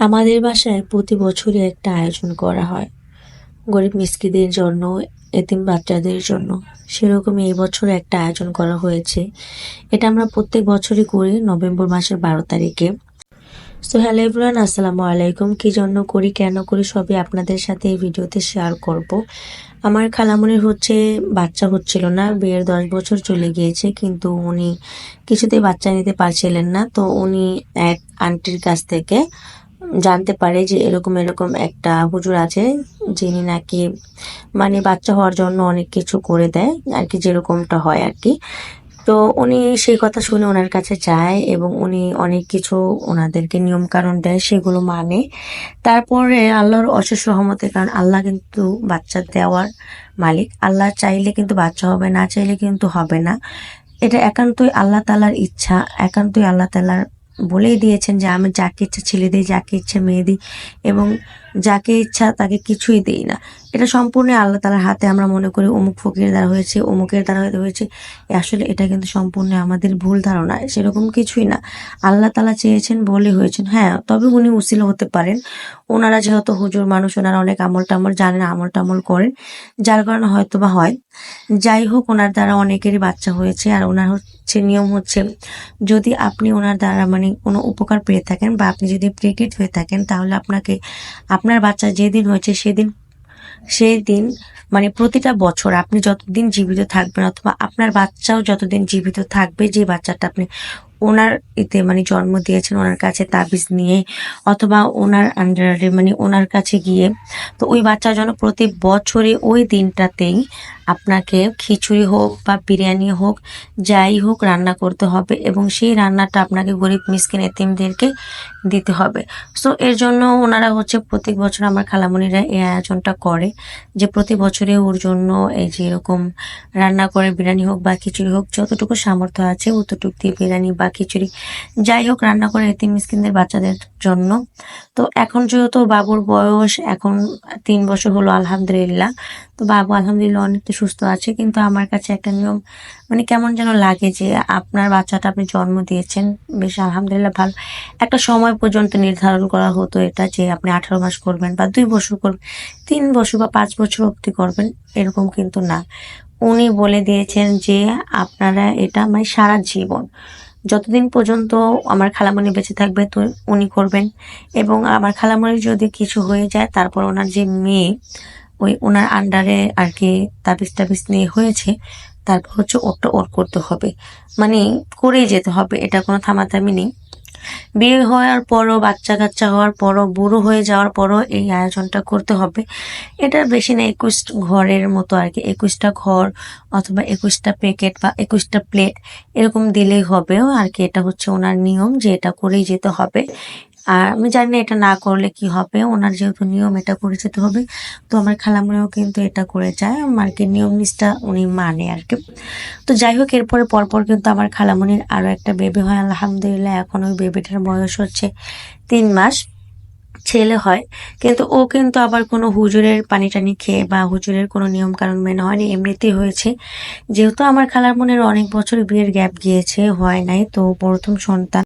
আমাদের বাসায় প্রতি বছরই একটা আয়োজন করা হয়। গরিব মিস্কিদের জন্য, এতিম বাচ্চাদের জন্য। সেরকমই এই বছর একটা আয়োজন করা হয়েছে। এটা আমরা প্রত্যেক বছরই করি নভেম্বর মাসের বারো তারিখে। সো হ্যালো এভরিওয়ান আসসালামু আলাইকুম। কি জন্য করি, কেন করি, সবই আপনাদের সাথে এই ভিডিওতে শেয়ার করব। আমার খালামনির হচ্ছে, বাচ্চা হচ্ছিল না, বিয়ের দশ বছর চলে গিয়েছে, কিন্তু উনি কিছুতেই বাচ্চা নিতে পারছিলেন না। তো উনি এক আন্টির কাছ থেকে জানতে পারে যে এরকম এরকম একটা হুজুর আছে, যিনি নাকি মানে বাচ্চা হওয়ার জন্য অনেক কিছু করে দেয়, আর কি যেরকমটা হয় আর কি। তো উনি সেই কথা শুনে ওনার কাছে যায় এবং উনি অনেক কিছু ওনাদেরকে নিয়ম কারণ দেয়, সেগুলো মানে। তারপরে আল্লাহর অশেষ রহমতে কারণ আল্লাহ কিন্তু বাচ্চা দেওয়ার মালিক। আল্লাহ চাইলে কিন্তু বাচ্চা হবে, না চাইলে কিন্তু হবে না। এটা একান্তই আল্লাহ তালার ইচ্ছা, একান্তই আল্লাহ তালার বলেই দিয়েছেন যে আমি যাকে ইচ্ছে ছেলে দিই যাকে ইচ্ছে মেয়ে দিই এবং যাকে ইচ্ছা তাকে কিছুই দিই না। এটা সম্পূর্ণ আল্লাহ তালার হাতে আমরা মনে করি, অমুক ফকির দ্বারা হয়েছে, অমুকের দ্বারা হয়েছে। আসলে এটা কিন্তু সম্পূর্ণ আমাদের ভুল ধারণা, সেরকম কিছুই না। আল্লাহ তালা চেয়েছেন বলে হয়েছেন। হ্যাঁ তবে উনি উসিল হতে পারেন। ওনারা যেহেতু হুজুর, মানুষ, ওনারা অনেক আমল টামল জানেন আমল টামল করেন। যার কারণে হয়তো বা হয়। যাই হোক, ওনার দ্বারা অনেকেরই বাচ্চা হয়েছে আর ওনার হচ্ছে নিয়ম হচ্ছে, যদি আপনি ওনার দ্বারা মানে কোনো উপকার পেয়ে থাকেন বা আপনি যদি প্রেগনেন্ট হয়ে থাকেন, তাহলে আপনাকে, আপনার বাচ্চা যেদিন হয়েছে সেদিন সেই দিন মানে প্রতিটা বছর আপনি যতদিন জীবিত থাকবেন অথবা আপনার বাচ্চাও যতদিন জীবিত থাকবে, যে বাচ্চাটা আপনি ওনার এতে মানে জন্ম দিয়েছেন, ওনার কাছে তাবিজ নিয়ে অথবা ওনার আন্ডারে মানে ওনার কাছে গিয়ে, তো ওই বাচ্চার জন্য প্রতি বছরে ওই দিনটাতেই আপনাকে খিচুড়ি হোক বা বিরিয়ানি হোক, যাই হোক রান্না করতে হবে এবং সেই রান্নাটা আপনাকে গরিব মিসকিন এতিমদেরকে দিতে হবে। সো এর জন্য ওনারা হচ্ছে প্রত্যেক বছর আমার খালামণিরা এই আয়োজনটা করে যে প্রতি বছরে ওর জন্য এই যে এরকম রান্না করে বিরিয়ানি হোক বা খিচুড়ি হোক, যতটুকু সামর্থ্য আছে অতটুকু দিয়ে বিরিয়ানি বা খিচুড়ি, যাই হোক রান্না করে এতিম মিসকিনদের বাচ্চাদের জন্য। তো এখন যেহেতু বাবুর বয়স, এখন তিন বছর হলো, আলহামদুলিল্লাহ। তো বাবু আলহামদুলিল্লাহ অনেকটা সুস্থ আছে, কিন্তু আমার কাছে একটা নিয়ম মানে কেমন যেন লাগে যে আপনার বাচ্চাটা আপনি জন্ম দিয়েছেন, বেশ আলহামদুলিল্লাহ ভালো। একটা সময় পর্যন্ত নির্ধারণ করা হতো এটা যে আপনি আঠারো মাস করবেন বা দুই বছর করবেন, তিন বছর বা পাঁচ বছর অবধি করবেন, এরকম কিন্তু না। উনি বলে দিয়েছেন যে আপনারা এটা মানে সারা জীবন, যতদিন পর্যন্ত আমার খালামণি বেঁচে থাকবে তো উনি করবেন। এবং আমার খালামণির যদি কিছু হয়ে যায়, তারপর ওনার যে মেয়ে ওই ওনার আন্ডারে আর কি তাবিজ টাবিজ নিয়ে হয়েছে। তারপর হচ্ছে ওরটা ওর করতে হবে। মানে করেই যেতে হবে, এটা কোনো থামাথামি নেই। বিয়ে হওয়ার পরও বাচ্চা কাচ্চা হওয়ার পরও, বুড়ো হয়ে যাওয়ার পরও এই আয়োজনটা করতে হবে। এটা বেশি না একুশ ঘরের মতো আর কি একুশটা ঘর অথবা একুশটা প্যাকেট বা একুশটা প্লেট এরকম দিলেই হবে আর কি এটা হচ্ছে ওনার নিয়ম যে এটা করেই যেতে হবে। আর আমি জানি না এটা না করলে কি হবে। ওনার যেহেতু নিয়ম এটা করে যেতে হবে। তো আমার খালামুনিও কিন্তু এটা করে যায়। আমার কি নিয়ম নিষ্ঠা উনি মানে আর কি। তো যাই হোক, এরপরে পরপর কিন্তু আমার খালামুনির আরও একটা বেবি হয়। আলহামদুলিল্লাহ, এখন ওই বেবিটার বয়স হচ্ছে তিন মাস ছেলে হয়। কিন্তু ও কিন্তু আবার কোনো হুজুরের পানি টানি খেয়ে বা হুজুরের কোনো নিয়ম কানুন মেনে হয়নি। এমনিতেই হয়েছে। যেহেতু আমার খালার মনের অনেক বছর বিয়ের গ্যাপ গিয়েছে, হয় নাই। তো প্রথম সন্তান